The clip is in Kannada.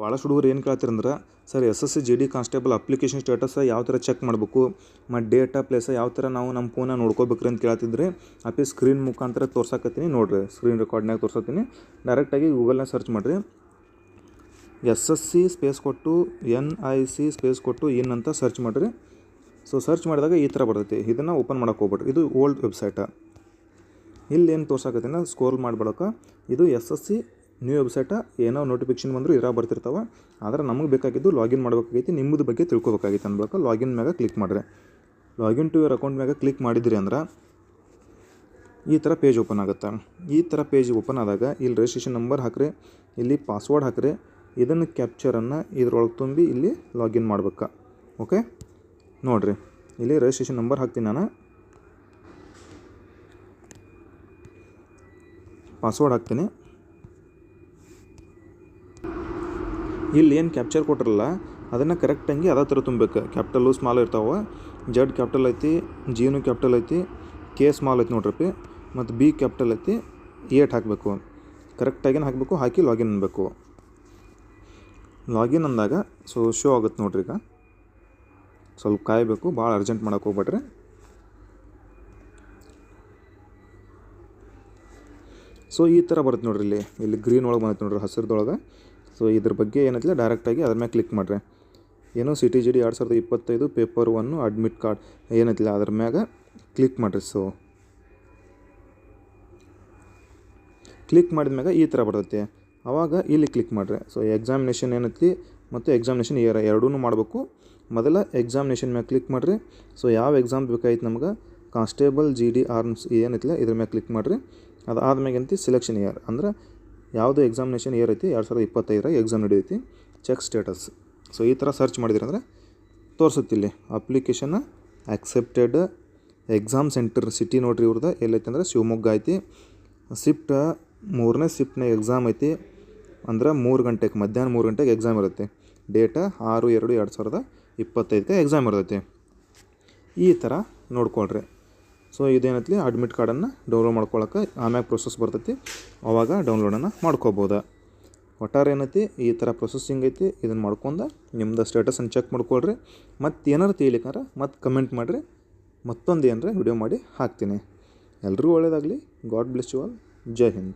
ಭಾಳಷ್ಟು ಹುಡುಗರು ಏನು ಕೇಳ್ತಿರಂದ್ರೆ sir, S S C, G D, constable application status ಯಾವ ಥರ ಚೆಕ್ ಮಾಡಬೇಕು? ಮತ್ತು ಡೇಟಾ, ಪ್ಲೇಸ, ಯಾವ ಥರ ನಾವು ನಮ್ಮ ಫೋನ ನೋಡ್ಕೋಬೇಕ್ರಿ ಅಂತ ಕೇಳ್ತಿದ್ರೆ ಅಪ್ಪಿ ಸ್ಕ್ರೀನ್ ಮುಖಾಂತರ ತೋರ್ಸಕತ್ತೀನಿ, ನೋಡಿರಿ ಸ್ಕ್ರೀನ್ ರೆಕಾರ್ಡ್ನಾಗ ತೋರ್ಸತ್ತೀನಿ ಡೈರೆಕ್ಟಾಗಿ ಗೂಗಲ್ನಾಗ ಸರ್ಚ್ ಮಾಡಿರಿ. ಎಸ್ ಎಸ್ ಸಿ ಸ್ಪೇಸ್ ಕೊಟ್ಟು, ಎನ್ ಐ ಸಿ ಸ್ಪೇಸ್ ಕೊಟ್ಟು ಇನ್ ಅಂತ ಸರ್ಚ್ ಮಾಡಿರಿ. ಸೊ ಸರ್ಚ್ ಮಾಡಿದಾಗ ಈ ಥರ ಬರ್ತೈತಿ. ಇದನ್ನು ಓಪನ್ ಮಾಡೋಕೆ ಹೋಗ್ಬೇಡ್ರಿ. ಇದು ಓಲ್ಡ್ ವೆಬ್ಸೈಟ ಇಲ್ಲಿ ಏನು ತೋರ್ಸಾಕತ್ತೀನಿ? ಸ್ಕೋಲ್ ಮಾಡ್ಬಿಡೋಕೆ ಇದು ಎಸ್ ಎಸ್ ಸಿ ನ್ಯೂ ವೆಬ್ಸೈಟ ಏನೋ ನೋಟಿಫಿಕೇಶನ್ ಬಂದರೂ ಇರ ಬರ್ತಿರ್ತಾವೆ. ಆದರೆ ನಮಗೆ ಬೇಕಾಗಿದ್ದು ಲಾಗಿನ್ ಮಾಡ್ಬೇಕಾಗೈತಿ. ನಿಮ್ಮದು ಬಗ್ಗೆ ತಿಳ್ಕೊಬೇಕಾಗೈತಿ ಅನ್ಬೇಕು. ಲಾಗಿನ್ ಮ್ಯಾಗ ಕ್ಲಿಕ್ ಮಾಡಿದ್ರೆ ಲಾಗಿನ್ ಟು ಯುವರ್ ಅಕೌಂಟ್ ಮ್ಯಾಗ ಕ್ಲಿಕ್ ಮಾಡಿದ್ರಿ ಅಂದ್ರೆ ಈ ಥರ ಪೇಜ್ ಓಪನ್ ಆಗುತ್ತೆ. ಈ ಥರ ಪೇಜ್ ಓಪನ್ ಆದಾಗ ಇಲ್ಲಿ ರಿಜಿಸ್ಟ್ರೇಷನ್ ನಂಬರ್ ಹಾಕ್ರಿ, ಇಲ್ಲಿ ಪಾಸ್ವರ್ಡ್ ಹಾಕ್ರಿ. ಇದನ್ನು ಕ್ಯಾಪ್ಚರನ್ನು ಇದ್ರೊಳಗೆ ತುಂಬಿ ಇಲ್ಲಿ ಲಾಗಿನ್ ಮಾಡ್ಬೇಕು. ಓಕೆ ನೋಡಿರಿ. ಇಲ್ಲಿ ರಿಜಿಸ್ಟ್ರೇಷನ್ ನಂಬರ್ ಹಾಕ್ತೀನಿ ನಾನು. ಪಾಸ್ವರ್ಡ್ ಹಾಕ್ತೀನಿ. ಇಲ್ಲಿ ಏನು ಕ್ಯಾಪ್ಚರ್ ಕೊಟ್ಟಿರಲ್ಲ, ಅದನ್ನು ಕರೆಕ್ಟಾಗಿ ಅದೇ ಥರ ತುಂಬಬೇಕು. ಕ್ಯಾಪಿಟಲು ಸ್ಮಾಲ್ ಇರ್ತಾವೆ. ಜಡ್ ಕ್ಯಾಪಿಟಲ್ ಐತಿ ಜಿನು ಕ್ಯಾಪಿಟಲ್ ಐತಿ ಕೆ ಸ್ಮಾಲ್ ಐತಿ ನೋಡ್ರಪ್ಪಿ ಮತ್ತು ಬಿ ಕ್ಯಾಪಿಟಲ್ ಐತಿ ಏಟ್ ಹಾಕಬೇಕು. ಕರೆಕ್ಟಾಗೇನು ಹಾಕಬೇಕು, ಹಾಕಿ ಲಾಗಿನ್ ಅನ್ಬೇಕು. ಲಾಗಿನ್ ಅಂದಾಗ ಸೊ ಶೋ ಆಗುತ್ತೆ ನೋಡ್ರಿ ಈಗ. ಸ್ವಲ್ಪ ಕಾಯಬೇಕು, ಭಾಳ ಅರ್ಜೆಂಟ್ ಮಾಡೋಕೆ ಹೋಗ್ಬೇಡ್ರಿ. ಸೊ ಈ ಥರ ಬರುತ್ತೆ ನೋಡ್ರಿ ಇಲ್ಲಿ. ಇಲ್ಲಿ ಗ್ರೀನ್ ಒಳಗೆ ಬಂದೈತೆ ನೋಡ್ರಿ ಹಸಿರದೊಳಗೆ. ಸೊ ಇದ್ರ ಬಗ್ಗೆ ಏನೈತಿಲ್ಲ ಡೈರೆಕ್ಟಾಗಿ ಅದ್ರ ಮ್ಯಾಗೆ ಕ್ಲಿಕ್ ಮಾಡಿರಿ. ಏನು ಸಿ ಟಿ ಜಿ ಡಿ ಎರಡು ಸಾವಿರದ ಇಪ್ಪತ್ತೈದು ಪೇಪರ್ ಒನ್ನು ಅಡ್ಮಿಟ್ ಕಾರ್ಡ್ ಏನೈತಿಲ್ಲ ಅದ್ರ ಮ್ಯಾಗ ಕ್ಲಿಕ್ ಮಾಡಿರಿ. ಸೊ ಕ್ಲಿಕ್ ಮಾಡಿದ ಮ್ಯಾಗ ಈ ಥರ ಬರ್ತೈತಿ. ಆವಾಗ ಇಲ್ಲಿ ಕ್ಲಿಕ್ ಮಾಡಿರಿ. ಸೊ ಎಕ್ಸಾಮಿನೇಷನ್ ಏನೈತಿ ಮತ್ತು ಎಕ್ಸಾಮಿನೇಷನ್ ಇಯರ್ ಎರಡೂ ಮಾಡಬೇಕು. ಮೊದಲ ಎಕ್ಸಾಮಿನೇಷನ್ ಮ್ಯಾಗ ಕ್ಲಿಕ್ ಮಾಡಿರಿ. ಸೊ ಯಾವ ಎಕ್ಸಾಮ್ ಬೇಕಾಯ್ತು ನಮ್ಗೆ? ಕಾನ್ಸ್ಟೇಬಲ್ ಜಿ ಡಿ ಆರ್ಮ್ಸ್ ಏನೈತಿಲ್ಲ ಇದ್ರ ಮ್ಯಾಗ ಕ್ಲಿಕ್ ಮಾಡಿರಿ. ಅದಾದ್ಮ್ಯಾಗ ಏನೈತಿ? ಸೆಲೆಕ್ಷನ್ ಇಯರ್ ಅಂದ್ರೆ ಯಾವುದು ಎಕ್ಸಾಮಿನೇಷನ್ ಇಯರ್ ಐತಿ? ಎರಡು ಸಾವಿರದ ಇಪ್ಪತ್ತೈದರ ಎಕ್ಸಾಮ್ ನಡೆಯೈತಿ ಚೆಕ್ ಸ್ಟೇಟಸ್ ಸೊ ಈ ಥರ ಸರ್ಚ್ ಮಾಡಿದ್ರಂದ್ರೆ ಅಂದರೆ ತೋರಿಸುತ್ತೆ ಇಲ್ಲಿ. Application accepted exam centre city ನೋಡ್ರಿ ಇವ್ರದ್ದು ಎಲ್ಲೈತೆ ಅಂದ್ರೆ ಶಿವಮೊಗ್ಗ ಐತಿ. ಶಿಫ್ಟ್ ಮೂರನೇ ಶಿಫ್ಟ್ನ ಎಕ್ಸಾಮ್ ಐತಿ. ಅಂದ್ರೆ ಮೂರು ಗಂಟೆಗೆ, ಮಧ್ಯಾಹ್ನ ಮೂರು ಗಂಟೆಗೆ ಎಕ್ಸಾಮ್ ಇರುತ್ತೆ. ಡೇಟ ಆರು, ಎರಡು ಎರಡು ಸಾವಿರದ ಇಪ್ಪತ್ತೈದಕ್ಕೆ ಎಕ್ಸಾಮ್ ಇರ್ತೈತಿ. ಈ ಥರ ನೋಡ್ಕೊಳ್ರಿ. ಸೊ ಇದೇನೈತಿ ಅಡ್ಮಿಟ್ ಕಾರ್ಡನ್ನು ಡೌನ್ಲೋಡ್ ಮಾಡ್ಕೊಳಕ್ಕೆ ಆಮ್ಯಾಗ ಪ್ರೊಸೆಸ್ ಬರ್ತೈತಿ. ಅವಾಗ ಡೌನ್ಲೋಡನ್ನು ಮಾಡ್ಕೋಬೋದು. ಒಟ್ಟಾರೆ ಏನೈತಿ, ಈ ಥರ ಪ್ರೊಸೆಸಿಂಗ್ ಐತಿ, ಇದನ್ನು ಮಾಡ್ಕೊಂಡು ನಿಮ್ದು ಸ್ಟೇಟಸನ್ನು ಚೆಕ್ ಮಾಡ್ಕೊಳ್ರಿ. ಮತ್ತು ಏನಾರು ತಿಳಿಕಾರ ಮತ್ತು ಕಮೆಂಟ್ ಮಾಡಿರಿ. ಮತ್ತೊಂದು ಏನರ ವಿಡಿಯೋ ಮಾಡಿ ಹಾಕ್ತೀನಿ. ಎಲ್ರಿಗೂ ಒಳ್ಳೆಯದಾಗಲಿ ಗಾಡ್ ಬ್ಲೆಸ್ ಯು ಆಲ್ ಜೈ ಹಿಂದ್.